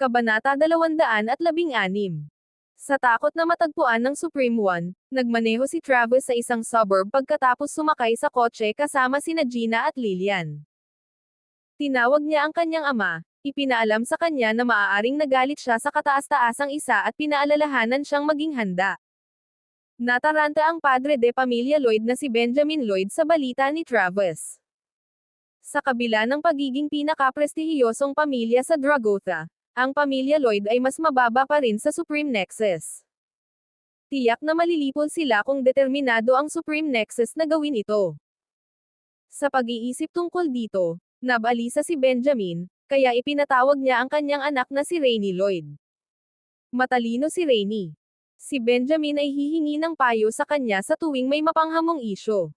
Kabanata 216 Sa takot na matagpuan ng Supreme One, nagmaneho si Travis sa isang suburb pagkatapos sumakay sa kotse kasama sina Gina at Lillian. Tinawag niya ang kanyang ama, ipinaalam sa kanya na maaaring nagalit siya sa kataas-taasang isa at pinaalalahanan siyang maging handa. Nataranta ang padre de pamilya Lloyd na si Benjamin Lloyd sa balita ni Travis. Sa kabila ng pagiging pinakaprestihiyosong pamilya sa Dragotha, ang pamilya Lloyd ay mas mababa pa rin sa Supreme Nexus. Tiyak na malilipol sila kung determinado ang Supreme Nexus na gawin ito. Sa pag-iisip tungkol dito, nabalisa si Benjamin, kaya ipinatawag niya ang kanyang anak na si Rainy Lloyd. Matalino si Rainy. Si Benjamin ay hihingi ng payo sa kanya sa tuwing may mapanghamong isyo.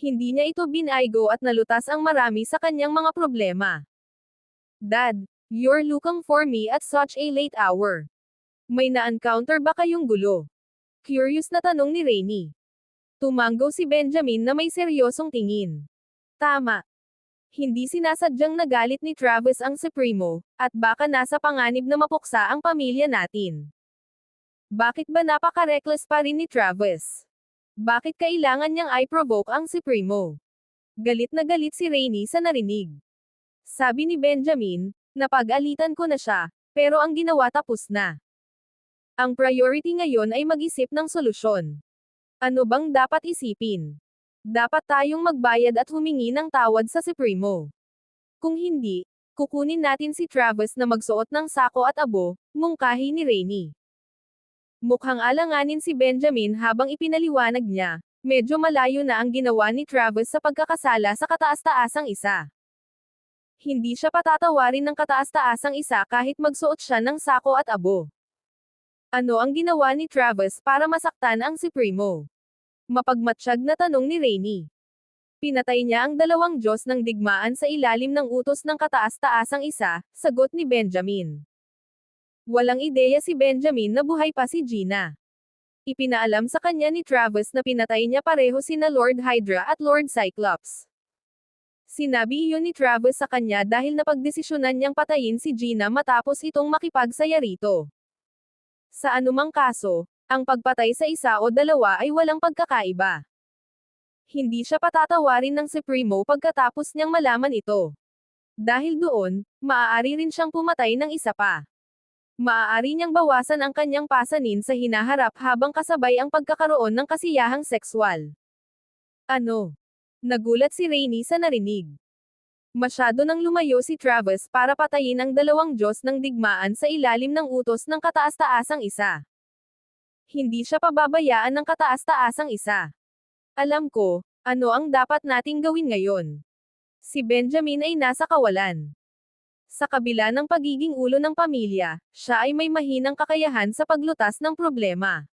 Hindi niya ito binaygo at nalutas ang marami sa kanyang mga problema. Dad, you're looking for me at such a late hour. May na-encounter ba kayong gulo? Curious na tanong ni Rainy. Tumanggo si Benjamin na may seryosong tingin. Tama. Hindi sinasadyang nagalit ni Travis ang Supremo, at baka nasa panganib na mapuksa ang pamilya natin. Bakit ba napaka-reckless pa rin ni Travis? Bakit kailangan niyang i-provoke ang Supremo? Galit na galit si Rainy sa narinig. Sabi ni Benjamin, napag-alitan ko na siya, pero ang ginawa tapos na. Ang priority ngayon ay mag-isip ng solusyon. Ano bang dapat isipin? Dapat tayong magbayad at humingi ng tawad sa Supremo. Kung hindi, kukunin natin si Travis na magsuot ng sako at abo, mungkahi ni Rainy. Mukhang alanganin si Benjamin habang ipinaliwanag niya, medyo malayo na ang ginawa ni Travis sa pagkakasala sa kataas-taasang isa. Hindi siya patatawarin ng kataas-taasang isa kahit magsuot siya ng sako at abo. Ano ang ginawa ni Travis para masaktan ang Supremo? Mapagmatsyag na tanong ni Rainy. Pinatay niya ang dalawang Diyos ng digmaan sa ilalim ng utos ng kataas-taasang isa, sagot ni Benjamin. Walang ideya si Benjamin na buhay pa si Gina. Ipinaalam sa kanya ni Travis na pinatay niya pareho sina Lord Hydra at Lord Cyclops. Sinabi iyon ni Travis sa kanya dahil napagdesisyonan niyang patayin si Gina matapos itong makipagsaya rito. Sa anumang kaso, ang pagpatay sa isa o dalawa ay walang pagkakaiba. Hindi siya patatawarin ng Supremo pagkatapos niyang malaman ito. Dahil doon, maaari rin siyang pumatay ng isa pa maaari niyang bawasan ang kanyang pasanin sa hinaharap habang kasabay ang pagkakaroon ng kasiyahang sexual. Ano? Nagulat si Rainy sa narinig. Masyado nang lumayo si Travis para patayin ang dalawang Diyos ng digmaan sa ilalim ng utos ng kataas-taasang isa. Hindi siya pababayaan ng kataas-taasang isa. Alam ko, ano ang dapat nating gawin ngayon. Si Benjamin ay nasa kawalan. Sa kabila ng pagiging ulo ng pamilya, siya ay may mahinang kakayahan sa paglutas ng problema.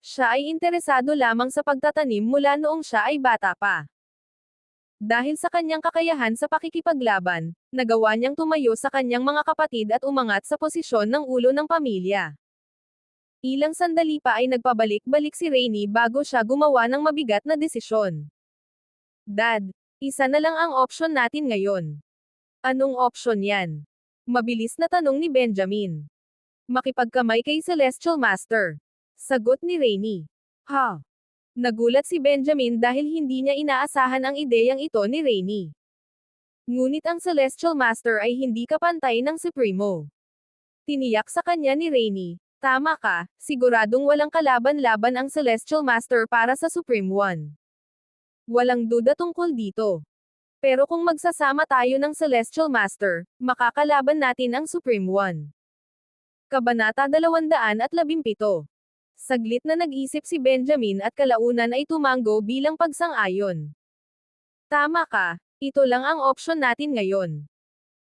Siya ay interesado lamang sa pagtatanim mula noong siya ay bata pa. Dahil sa kanyang kakayahan sa pakikipaglaban, nagawa niyang tumayo sa kanyang mga kapatid at umangat sa posisyon ng ulo ng pamilya. Ilang sandali pa ay nagpabalik-balik si Rainy bago siya gumawa ng mabigat na desisyon. Dad, isa na lang ang option natin ngayon. Anong option yan? Mabilis na tanong ni Benjamin. Makipagkamay kay Celestial Master. Sagot ni Rainy. Ha? Nagulat si Benjamin dahil hindi niya inaasahan ang ideyang ito ni Rainy. Ngunit ang Celestial Master ay hindi kapantay ng Supremo. Tiniyak sa kanya ni Rainy, tama ka, siguradong walang kalaban-laban ang Celestial Master para sa Supreme One. Walang duda tungkol dito. Pero kung magsasama tayo ng Celestial Master, makakalaban natin ang Supreme One. Kabanata 217 Saglit na nag-isip si Benjamin at kalaunan ay tumanggo bilang pagsang-ayon. Tama ka, ito lang ang option natin ngayon.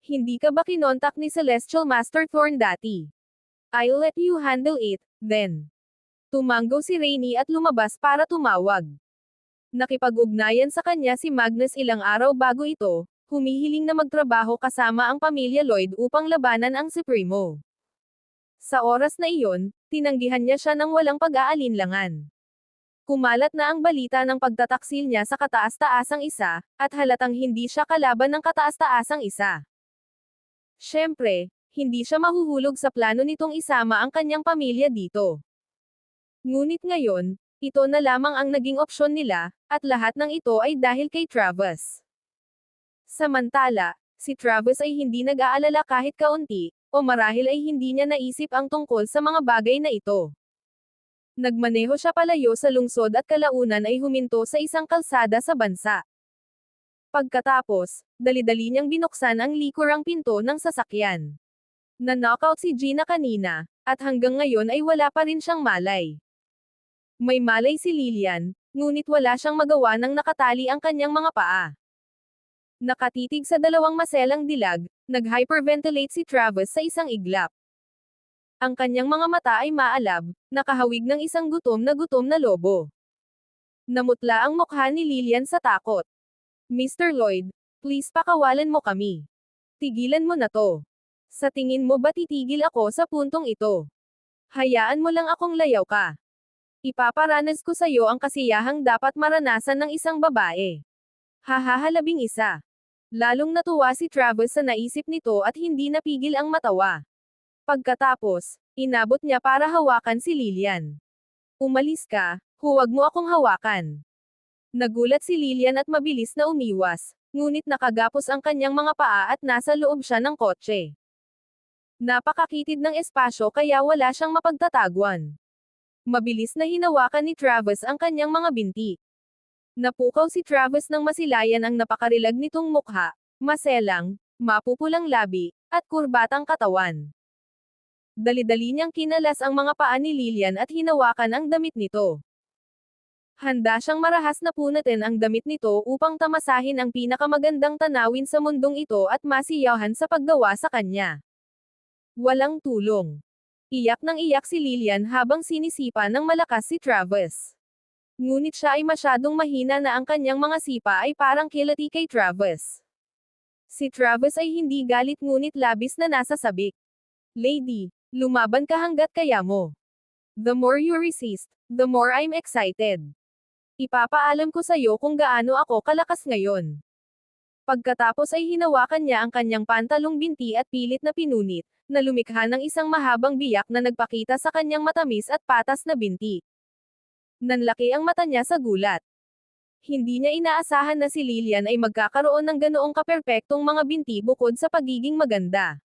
Hindi ka ba kinontak ni Celestial Master Thorn dati? I'll let you handle it, then. Tumanggo si Rainy at lumabas para tumawag. Nakipag-ugnayan sa kanya si Magnus ilang araw bago ito, humihiling na magtrabaho kasama ang pamilya Lloyd upang labanan ang Supremo. Sa oras na iyon, tinanggihan niya siya ng walang pag-aalinlangan. Kumalat na ang balita ng pagtataksil niya sa kataas-taasang isa, at halatang hindi siya kalaban ng kataas-taasang isa. Siyempre, hindi siya mahuhulog sa plano nitong isama ang kanyang pamilya dito. Ngunit ngayon, ito na lamang ang naging opsyon nila, at lahat ng ito ay dahil kay Travis. Samantala, si Travis ay hindi nag-aalala kahit kaunti, o marahil ay hindi niya naisip ang tungkol sa mga bagay na ito. Nagmaneho siya palayo sa lungsod at kalaunan ay huminto sa isang kalsada sa bansa. Pagkatapos, dali-dali niyang binuksan ang likurang pinto ng sasakyan. Na-knockout si Gina kanina, at hanggang ngayon ay wala pa rin siyang malay. May malay si Lilian, ngunit wala siyang magawa nang nakatali ang kanyang mga paa. Nakatitig sa dalawang maselang dilag, nag-hyperventilate si Travis sa isang iglap. Ang kanyang mga mata ay maalab, nakahawig ng isang gutom na gutom na lobo. Namutla ang mukha ni Lilian sa takot. Mr. Lloyd, please pakawalan mo kami. Tigilan mo na to. Sa tingin mo ba titigil ako sa puntong ito? Hayaan mo lang akong layaw ka. Ipaparanas ko sa iyo ang kasiyahang dapat maranasan ng isang babae. Hahahalabing isa. Lalong natuwa si Travis sa naisip nito at hindi napigil ang matawa. Pagkatapos, inabot niya para hawakan si Lilian. Umalis ka, huwag mo akong hawakan. Nagulat si Lilian at mabilis na umiwas, ngunit nakagapos ang kanyang mga paa at nasa loob siya ng kotse. Napakakitid ng espasyo kaya wala siyang mapagtataguan. Mabilis na hinawakan ni Travis ang kanyang mga binti. Napukaw si Travis ng masilayan ang napakarilag nitong mukha, maselang, mapupulang labi, at kurbatang katawan. Dali-dali niyang kinalas ang mga paa ni Lilian at hinawakan ang damit nito. Handa siyang marahas na punatin ang damit nito upang tamasahin ang pinakamagandang tanawin sa mundong ito at masiyahan sa paggawa sa kanya. Walang tulong. Iyak ng iyak si Lilian habang sinisipa ng malakas si Travis. Ngunit siya ay masyadong mahina na ang kanyang mga sipa ay parang kilati kay Travis. Si Travis ay hindi galit ngunit labis na nasa sabik. Lady, Lumaban ka hanggat kaya mo. The more you resist, the more I'm excited. Ipapaalam ko sa iyo kung gaano ako kalakas ngayon. Pagkatapos ay hinawakan niya ang kanyang pantalong binti at pilit na pinunit, na lumikha ng isang mahabang biyak na nagpakita sa kanyang matamis at patas na binti. Nanlaki ang mata niya sa gulat. Hindi niya inaasahan na si Lilian ay magkakaroon ng ganoong kaperpektong mga binti bukod sa pagiging maganda.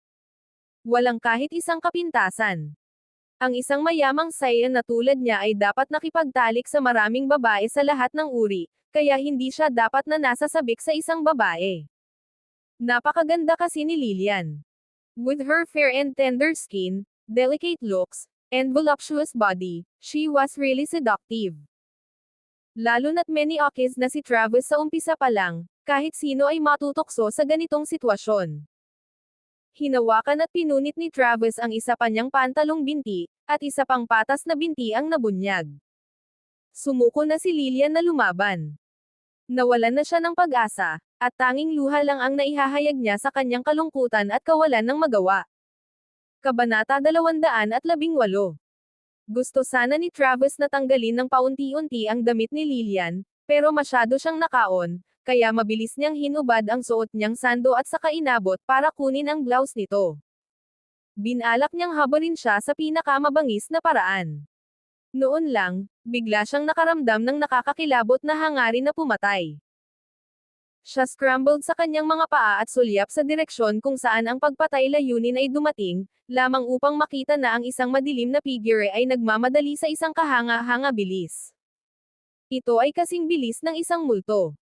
Walang kahit isang kapintasan. Ang isang mayamang sayan na tulad niya ay dapat nakipagtalik sa maraming babae sa lahat ng uri, kaya hindi siya dapat na nasa sabik sa isang babae. Napakaganda kasi ni Lilian. With her fair and tender skin, delicate looks, and voluptuous body, she was really seductive. Lalo na't many okis na si Travis sa umpisa pa lang, kahit sino ay matutokso sa ganitong sitwasyon. Hinawakan at pinunit ni Travis ang isa pa niyang pantalong binti, at isa pang patas na binti ang nabunyag. Sumuko na si Lilian na lumaban. Nawalan na siya ng pag-asa, at tanging luha lang ang naihahayag niya sa kanyang kalungkutan at kawalan ng magawa. Kabanata 218 Gusto sana ni Travis na tanggalin ng paunti-unti ang damit ni Lilian, pero masyado siyang nakaon, kaya mabilis niyang hinubad ang suot niyang sando at saka inabot para kunin ang blouse nito. Binalak niyang habarin siya sa pinakamabangis na paraan. Noon lang, bigla siyang nakaramdam ng nakakakilabot na hangarin na pumatay. Siya scrambled sa kanyang mga paa at sulyap sa direksyon kung saan ang pagpatay layunin ay dumating, lamang upang makita na ang isang madilim na figure ay nagmamadali sa isang kahanga-hanga bilis. Ito ay kasing bilis ng isang multo.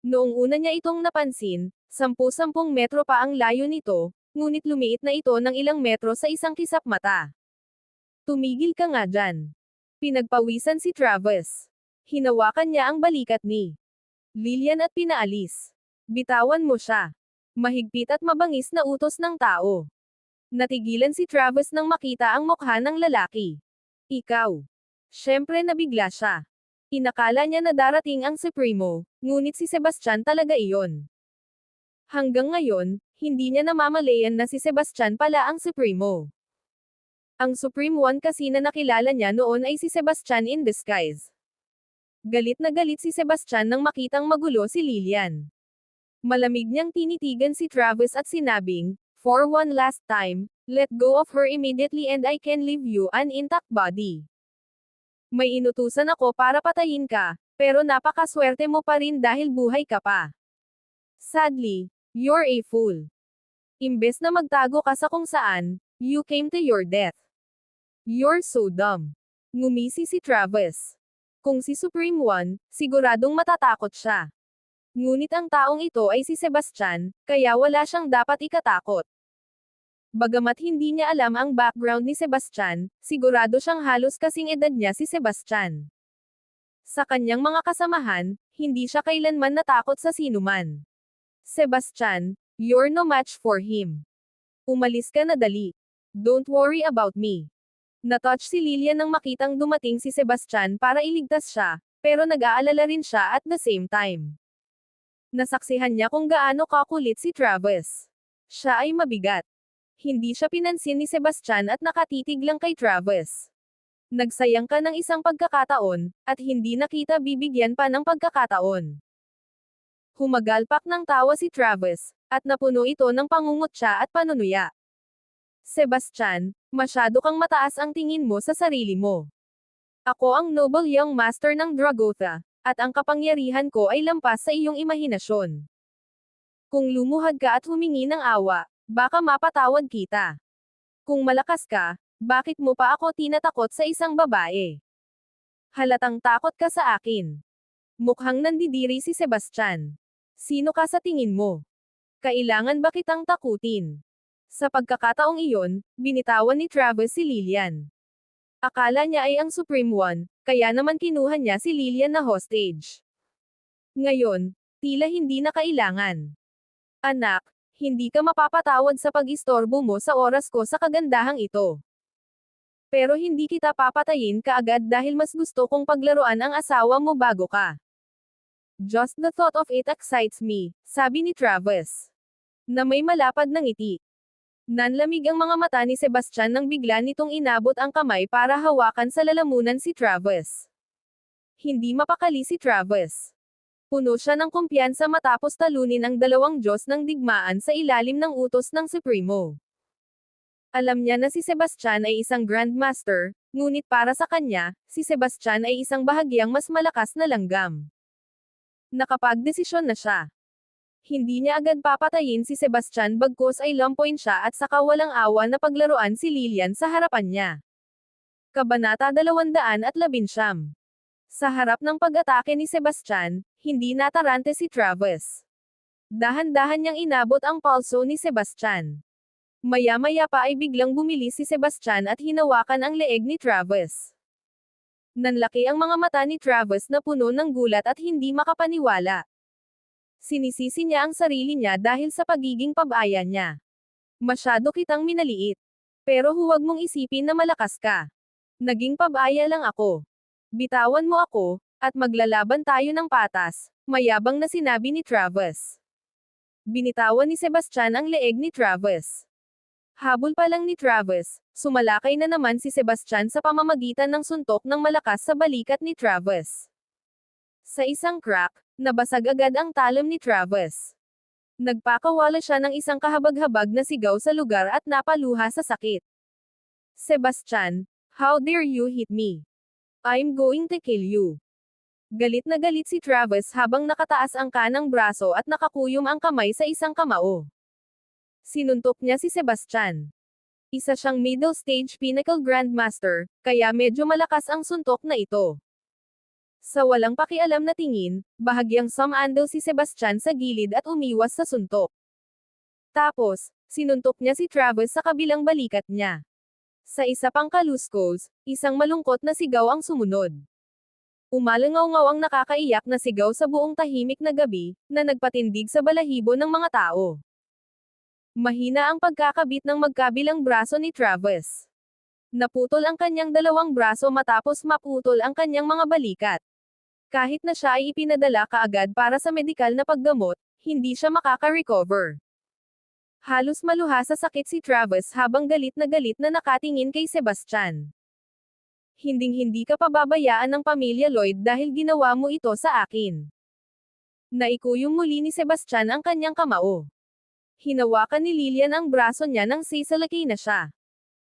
Noong una niya itong napansin, sampu-sampung metro pa ang layo nito, ngunit lumiit na ito ng ilang metro sa isang kisap mata. Tumigil ka nga dyan. Pinagpawisan si Travis. Hinawakan niya ang balikat ni Lilian at pinaalis. Bitawan mo siya. Mahigpit at mabangis na utos ng tao. Natigilan si Travis nang makita ang mukha ng lalaki. Ikaw. Siyempre nabigla siya. Inakala niya na darating ang Supremo, ngunit si Sebastian talaga iyon. Hanggang ngayon, hindi niya namamalayan na si Sebastian pala ang Supremo. Ang Supreme One kasi na nakilala niya noon ay si Sebastian in disguise. Galit na galit si Sebastian nang makitang magulo si Lilian. Malamig niyang tinitigan si Travis at sinabing, For one last time, Let go of her immediately and I can leave you an intact body. May inutusan ako para patayin ka, pero napakaswerte mo pa rin dahil buhay ka pa. Sadly, you're a fool. Imbes na magtago ka sa kung saan, you came to your death. You're so dumb. Ngumisi si Travis. Kung si Supreme One, siguradong matatakot siya. Ngunit ang taong ito ay si Sebastian, kaya wala siyang dapat ikatakot. Bagamat hindi niya alam ang background ni Sebastian, sigurado siyang halos kasing edad niya si Sebastian. Sa kanyang mga kasamahan, hindi siya kailanman natakot sa sinuman. Sebastian, you're no match for him. Umalis ka na dali. Don't worry about me. Natouch si Lilian nang makitang dumating si Sebastian para iligtas siya, pero nag-aalala rin siya at the same time. Nasaksihan niya kung gaano kakulit si Travis. Siya ay mabigat. Hindi siya pinansin ni Sebastian at nakatitig lang kay Travis. Nagsayang ka ng isang pagkakataon, at hindi nakita bibigyan pa ng pagkakataon. Humagalpak ng tawa si Travis, at napuno ito ng pangungutya at panunuya. Sebastian, masyado kang mataas ang tingin mo sa sarili mo. Ako ang noble young master ng Dragotha, at ang kapangyarihan ko ay lampas sa iyong imahinasyon. Kung lumuhad ka at humingi ng awa, baka mapatawad kita. Kung malakas ka, bakit mo pa ako tinatakot sa isang babae? Halatang takot ka sa akin. Mukhang nandidiri si Sebastian. Sino ka sa tingin mo? Kailangan ba kitang takutin? Sa pagkakataong iyon, binitawan ni Travis si Lilian. Akala niya ay ang Supreme One, kaya naman kinuha niya si Lilian na hostage. Ngayon, tila hindi na kailangan. Anak, hindi ka mapapatawad sa pag-istorbo mo sa oras ko sa kagandahang ito. Pero hindi kita papatayin kaagad dahil mas gusto kong paglaruan ang asawa mo bago ka. Just the thought of it excites me, sabi ni Travis. Na may malapad ng ngiti. Nanlamig ang mga mata ni Sebastian nang bigla nitong inabot ang kamay para hawakan sa lalamunan si Travis. Hindi mapakali si Travis. Puno siya ng kumpiyansa matapos talunin ang dalawang Diyos ng digmaan sa ilalim ng utos ng Supremo. Alam niya na si Sebastian ay isang Grandmaster, ngunit para sa kanya, si Sebastian ay isang bahagyang mas malakas na langgam. Nakapagdesisyon na siya. Hindi niya agad papatayin si Sebastian bagkos ay lampoin siya at saka walang awa na paglaruan si Lilian sa harapan niya. Kabanata 211 Sa harap ng pag-atake ni Sebastian, hindi natarante si Travis. Dahan-dahan niyang inabot ang palso ni Sebastian. Maya-maya pa ay biglang bumili si Sebastian at hinawakan ang leeg ni Travis. Nanlaki ang mga mata ni Travis na puno ng gulat at hindi makapaniwala. Sinisisi niya ang sarili niya dahil sa pagiging pabaya niya. Masyado kitang minaliit. Pero huwag mong isipin na malakas ka. Naging pabaya lang ako. Bitawan mo ako, at maglalaban tayo ng patas, mayabang na sinabi ni Travis. Binitawan ni Sebastian ang leeg ni Travis. Habol pa lang ni Travis, sumalakay na naman si Sebastian sa pamamagitan ng suntok ng malakas sa balikat ni Travis. Sa isang crack, nabasag agad ang talam ni Travis. Nagpakawala siya ng isang kahabag-habag na sigaw sa lugar at napaluha sa sakit. Sebastian, how dare you hit me? I'm going to kill you. Galit na galit si Travis habang nakataas ang kanang braso at nakakuyom ang kamay sa isang kamao. Sinuntok niya si Sebastian. Isa siyang middle stage pinnacle grandmaster, kaya medyo malakas ang suntok na ito. Sa walang pakialam na tingin, bahagyang sumandal si Sebastian sa gilid at umiwas sa suntok. Tapos, sinuntok niya si Travis sa kabilang balikat niya. Sa isa pang kaluskos, isang malungkot na sigaw ang sumunod. Umalangaw-ngaw ang nakakaiyak na sigaw sa buong tahimik na gabi, na nagpatindig sa balahibo ng mga tao. Mahina ang pagkakabit ng magkabilang braso ni Travis. Naputol ang kanyang dalawang braso matapos maputol ang kanyang mga balikat. Kahit na siya ay ipinadala kaagad para sa medikal na paggamot, hindi siya makaka-recover. Halos maluha sa sakit si Travis habang galit na galit na nakatingin kay Sebastian. Hinding-hindi ka pababayaan ng pamilya Lloyd dahil ginawa mo ito sa akin. Naikuyong muli ni Sebastian ang kanyang kamao. Hinawakan ni Lilian ang braso niya nang sisalakay na siya.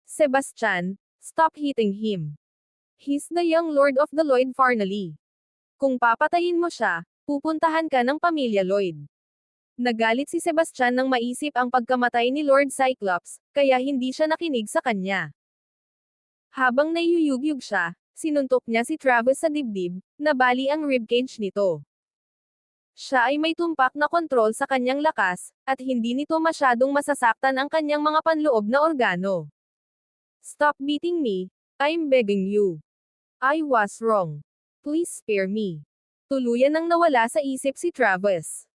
Sebastian, stop hitting him. He's the young lord of the Lloyd Farnley. Kung papatayin mo siya, pupuntahan ka ng pamilya Lloyd. Nagalit si Sebastian nang maisip ang pagkamatay ni Lord Cyclops, kaya hindi siya nakinig sa kanya. Habang nayuyugyug siya, sinuntok niya si Travis sa dibdib, nabali ang ribcage nito. Siya ay may tumpak na kontrol sa kanyang lakas, at hindi nito masyadong masasaktan ang kanyang mga panloob na organo. Stop beating me, I'm begging you. I was wrong. Please spare me. Tuluyan nang nawala sa isip si Travis.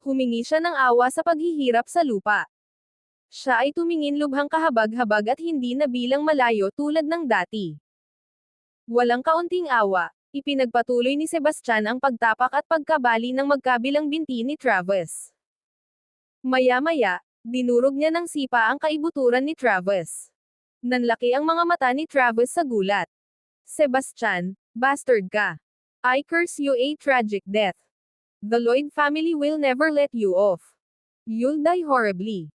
Humingi siya ng awa sa paghihirap sa lupa. Siya ay tumingin lubhang kahabag-habag at hindi na bilang malayo tulad ng dati. Walang kaunting awa, ipinagpatuloy ni Sebastian ang pagtapak at pagkabali ng magkabilang binti ni Travis. Maya-maya, dinurog niya ng sipa ang kaibuturan ni Travis. Nanlaki ang mga mata ni Travis sa gulat. Sebastian, bastard ka. I curse you a tragic death. The Lloyd family will never let you off. You'll die horribly.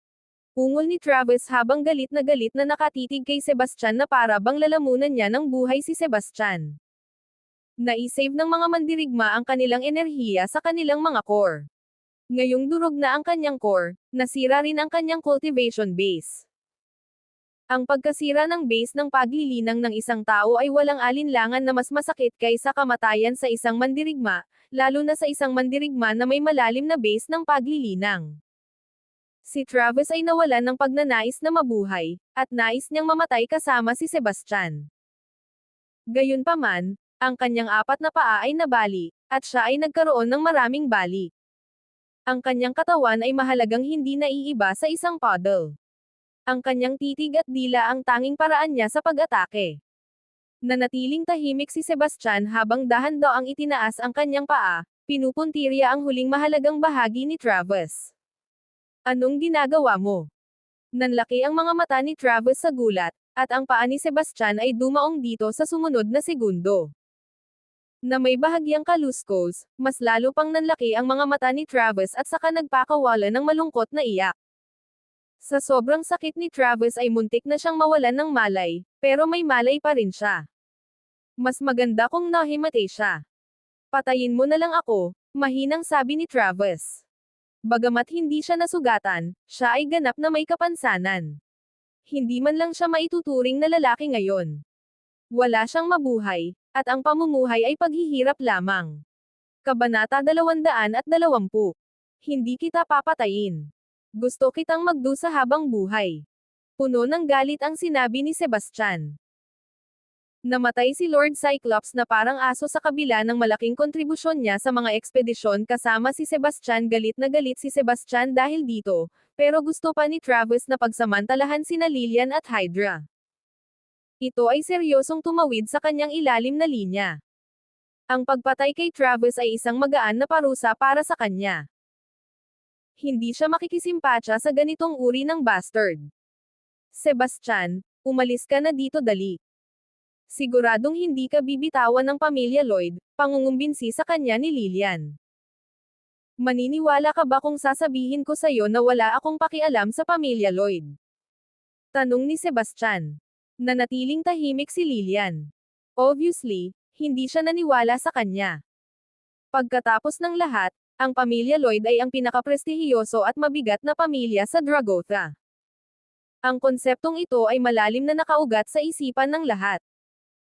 Ungol ni Travis habang galit na galit na nakatitig kay Sebastian na para bang lalamunan niya ng buhay si Sebastian. Naisave ng mga mandirigma ang kanilang enerhiya sa kanilang mga core. Ngayong durog na ang kanyang core, nasira rin ang kanyang cultivation base. Ang pagkasira ng base ng paglilinang ng isang tao ay walang alinlangan na mas masakit kaysa kamatayan sa isang mandirigma, lalo na sa isang mandirigma na may malalim na base ng paglilinang. Si Travis ay nawalan ng pagnanais na mabuhay, at nais niyang mamatay kasama si Sebastian. Gayunpaman, ang kanyang apat na paa ay nabali, at siya ay nagkaroon ng maraming bali. Ang kanyang katawan ay mahalagang hindi naiiba sa isang puddle. Ang kanyang titig at dila ang tanging paraan niya sa pag-atake. Nanatiling tahimik si Sebastian habang dahan-daang itinaas ang kanyang paa, pinupuntirya ang huling mahalagang bahagi ni Travis. Anong ginagawa mo? Nanlaki ang mga mata ni Travis sa gulat, at ang paa ni Sebastian ay dumaong dito sa sumunod na segundo. Na may bahagyang kaluskos, mas lalo pang nanlaki ang mga mata ni Travis at saka nagpakawala ng malungkot na iyak. Sa sobrang sakit ni Travis ay muntik na siyang mawalan ng malay, pero may malay pa rin siya. Mas maganda kung nahimatay siya. Patayin mo na lang ako, mahinang sabi ni Travis. Bagamat hindi siya nasugatan, siya ay ganap na may kapansanan. Hindi man lang siya maituturing na lalaki ngayon. Wala siyang mabuhay, at ang pamumuhay ay paghihirap lamang. Kabanata 220 Hindi kita papatayin. Gusto kitang magdusa habang buhay. Puno ng galit ang sinabi ni Sebastian. Namatay si Lord Cyclops na parang aso sa kabila ng malaking kontribusyon niya sa mga ekspedisyon kasama si Sebastian galit na galit si Sebastian dahil dito, pero gusto pa ni Travis na pagsamantalahan sina Lilian at Hydra. Ito ay seryosong tumawid sa kanyang ilalim na linya. Ang pagpatay kay Travis ay isang magaan na parusa para sa kanya hindi siya makikisimpatsa sa ganitong uri ng bastard. Sebastian, umalis ka na dito dali. Siguradong hindi ka bibitawan ng pamilya Lloyd, pangungumbinsi sa kanya ni Lilian. Maniniwala ka ba kung sasabihin ko sa'yo na wala akong pakialam sa pamilya Lloyd? Tanong ni Sebastian. Nanatiling tahimik si Lilian. Obviously, hindi siya naniwala sa kanya. Pagkatapos ng lahat, ang pamilya Lloyd ay ang pinakaprestihiyoso at mabigat na pamilya sa Dragotha. Ang konseptong ito ay malalim na nakaugat sa isipan ng lahat.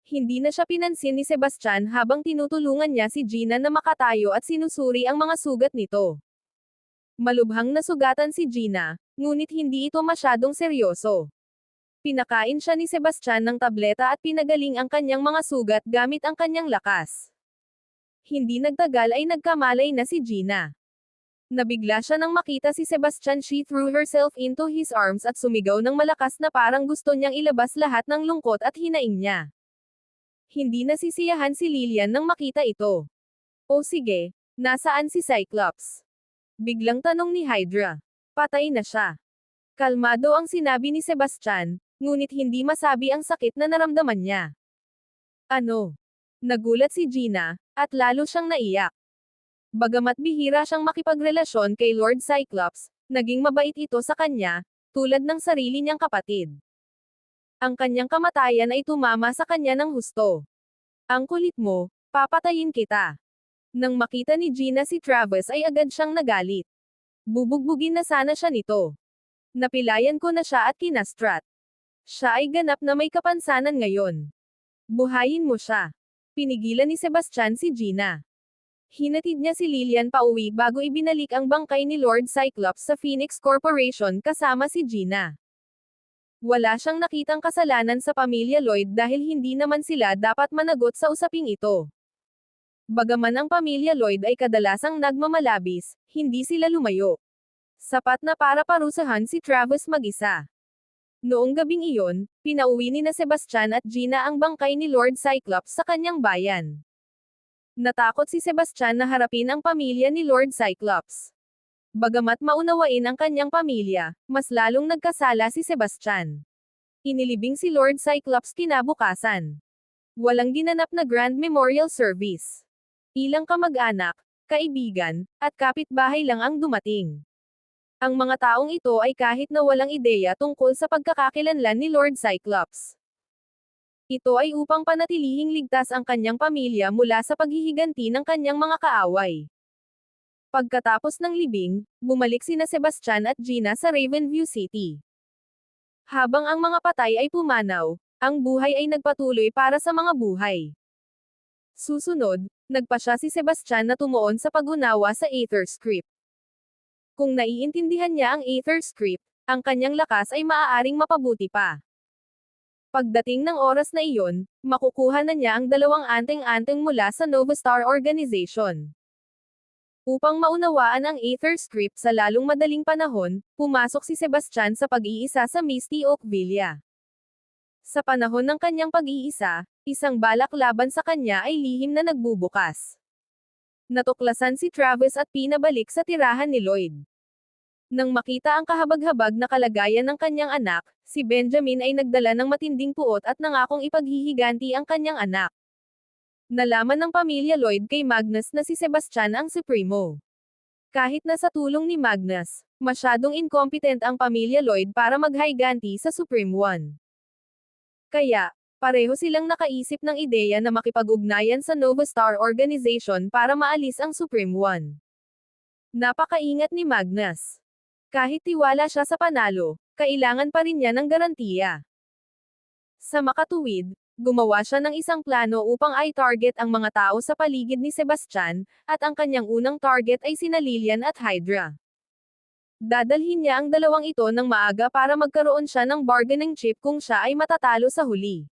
Hindi na siya pinansin ni Sebastian habang tinutulungan niya si Gina na makatayo at sinusuri ang mga sugat nito. Malubhang nasugatan si Gina, ngunit hindi ito masyadong seryoso. Pinakain siya ni Sebastian ng tableta at pinagaling ang kanyang mga sugat gamit ang kanyang lakas. Hindi nagtagal ay nagkamalay na si Gina. Nabigla siya nang makita si Sebastian she threw herself into his arms at sumigaw ng malakas na parang gusto niyang ilabas lahat ng lungkot at hinaing niya. Hindi nasisiyahan si Lilian nang makita ito. O sige, nasaan si Cyclops? Biglang tanong ni Hydra. Patay na siya. Kalmado ang sinabi ni Sebastian, ngunit hindi masabi ang sakit na naramdaman niya. Ano? Nagulat si Gina, at lalo siyang naiyak. Bagamat bihira siyang makipagrelasyon kay Lord Cyclops, Naging mabait ito sa kanya, tulad ng sarili niyang kapatid. Ang kanyang kamatayan ay tumama sa kanya ng husto. Ang kulit mo, papatayin kita. Nang makita ni Gina si Travis ay agad siyang nagalit. Bubugbugin na sana siya nito. Napilayan ko na siya at kinastrat. Siya ay ganap na may kapansanan ngayon. Buhayin mo siya. Pinigilan ni Sebastian si Gina. Hinatid niya si Lillian pauwi bago ibinalik ang bangkay ni Lord Cyclops sa Phoenix Corporation kasama si Gina. Wala siyang nakitang kasalanan sa pamilya Lloyd dahil hindi naman sila dapat managot sa usaping ito. Bagaman ang pamilya Lloyd ay kadalasang nagmamalabis, hindi sila lumayo. Sapat na para parusahan si Travis mag-isa. Noong gabing iyon, pinauwi ni na Sebastian at Gina ang bangkay ni Lord Cyclops sa kanyang bayan. Natakot si Sebastian na harapin ang pamilya ni Lord Cyclops. Bagamat maunawain ang kanyang pamilya, mas lalong nagkasala si Sebastian. Inilibing si Lord Cyclops kinabukasan. Walang ginanap na Grand Memorial Service. Ilang kamag-anak, kaibigan, at kapitbahay lang ang dumating. Ang mga taong ito ay kahit na walang ideya tungkol sa pagkakakilanlan ni Lord Cyclops. Ito ay upang panatilihing ligtas ang kanyang pamilya mula sa paghihiganti ng kanyang mga kaaway. Pagkatapos ng libing, bumalik sina Sebastian at Gina sa Ravenview City. Habang ang mga patay ay pumanaw, ang buhay ay nagpatuloy para sa mga buhay. Susunod, nagpa siya si Sebastian na tumuon sa pag-unawa sa Aether script. Kung naiintindihan niya ang Aether script, ang kanyang lakas ay maaaring mapabuti pa. Pagdating ng oras na iyon, makukuha na niya ang dalawang anteng-anteng mula sa Novastar Organization. Upang maunawaan ang Aether script sa lalong madaling panahon, pumasok si Sebastian sa pag-iisa sa Misty Oak Villa. Sa panahon ng kanyang pag-iisa, isang balak laban sa kanya ay lihim na nagbubukas. Natuklasan si Travis at pinabalik sa tirahan ni Lloyd. Nang makita ang kahabag-habag na kalagayan ng kanyang anak, si Benjamin ay nagdala ng matinding puot at nangakong ipaghihiganti ang kanyang anak. Nalaman ng pamilya Lloyd kay Magnus na si Sebastian ang Supremo. Kahit na sa tulong ni Magnus, masyadong incompetent ang pamilya Lloyd para maghiganti sa Supreme One. Kaya, pareho silang nakaisip ng ideya na makipag-ugnayan sa Novastar Organization para maalis ang Supreme One. Napakaingat ni Magnus. Kahit tiwala siya sa panalo, kailangan pa rin niya ng garantiya. Sa makatuwid, gumawa siya ng isang plano upang i-target ang mga tao sa paligid ni Sebastian, at ang kanyang unang target ay sina Lilian at Hydra. Dadalhin niya ang dalawang ito ng maaga para magkaroon siya ng bargaining chip kung siya ay matatalo sa huli.